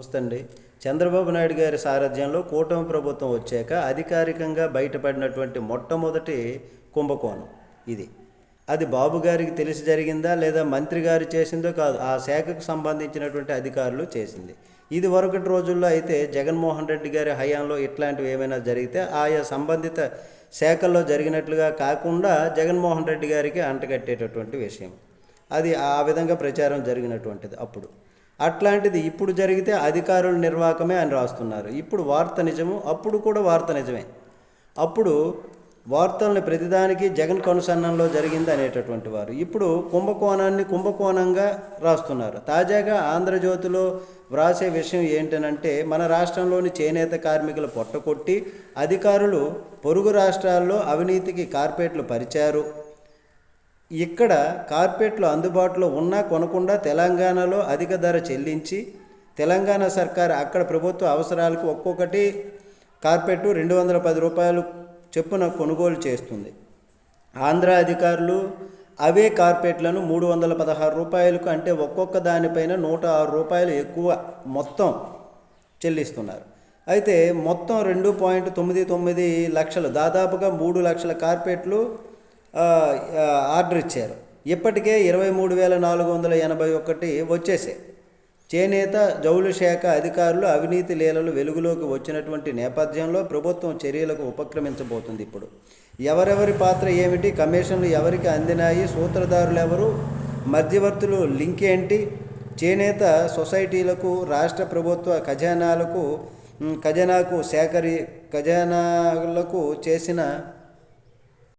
నమస్తే అండి చంద్రబాబు నాయుడు గారి సారథ్యంలో కూటమి ప్రభుత్వం వచ్చాక అధికారికంగా బయటపడినటువంటి మొట్టమొదటి కుంభకోణం ఇది. అది బాబు గారికి తెలిసి జరిగిందా లేదా మంత్రి గారు చేసిందో కాదు ఆ శాఖకు సంబంధించినటువంటి అధికారులు చేసింది. ఇది వరకటి రోజుల్లో అయితే జగన్మోహన్ రెడ్డి గారి హయాంలో ఇట్లాంటివి ఏమైనా జరిగితే ఆయా సంబంధిత శాఖల్లో జరిగినట్లుగా కాకుండా జగన్మోహన్ రెడ్డి గారికి అంటగట్టేటటువంటి విషయం. అది ఆ విధంగా ప్రచారం జరిగినటువంటిది అప్పుడు. అట్లాంటిది ఇప్పుడు జరిగితే అధికారుల నిర్వాహకమే అని రాస్తున్నారు. ఇప్పుడు వార్త నిజము అప్పుడు కూడా వార్త నిజమే. అప్పుడు వార్తలను ప్రతిదానికి జగన్ కనుసన్నంలో జరిగింది అనేటటువంటి వారు. ఇప్పుడు కుంభకోణాన్ని కుంభకోణంగా రాస్తున్నారు. తాజాగా ఆంధ్రజ్యోతిలో వ్రాసే విషయం ఏంటనంటే మన రాష్ట్రంలోని చేనేత కార్మికుల పొట్టకొట్టి అధికారులు పొరుగు రాష్ట్రాల్లో అవినీతికి కార్పొరేట్లు పరిచారు. ఇక్కడ కార్పెట్లు అందుబాటులో ఉన్నా కొనకుండా తెలంగాణలో అధిక ధర చెల్లించి తెలంగాణ సర్కార్ అక్కడ ప్రభుత్వ అవసరాలకు ఒక్కొక్కటి కార్పెట్ రెండు వందల పది రూపాయలు చెప్పున కొనుగోలు చేస్తుంది. ఆంధ్ర అధికారులు అవే కార్పెట్లను మూడు వందల పదహారు రూపాయలకు అంటే ఒక్కొక్క దానిపైన నూట ఆరు రూపాయలు ఎక్కువ మొత్తం చెల్లిస్తున్నారు. అయితే మొత్తం రెండు పాయింట్ తొమ్మిది తొమ్మిది లక్షలు దాదాపుగా మూడు లక్షల కార్పెట్లు ఆర్డర్ ఇచ్చారు. ఇప్పటికే ఇరవై మూడు వేల నాలుగు వందల ఎనభై ఒకటి వచ్చేసాయి. చేనేత జౌళి శాఖ అధికారులు అవినీతి లీలలు వెలుగులోకి వచ్చినటువంటి నేపథ్యంలో ప్రభుత్వం చర్యలకు ఉపక్రమించబోతుంది ఇప్పుడు. ఎవరెవరి పాత్ర ఏమిటి కమిషన్లు ఎవరికి అందినాయి సూత్రధారులు ఎవరు మధ్యవర్తులు లింక్ ఏంటి చేనేత సొసైటీలకు రాష్ట్ర ప్రభుత్వ ఖజానాలకు ఖజానాకు సేకరి ఖజానాలకు చేసిన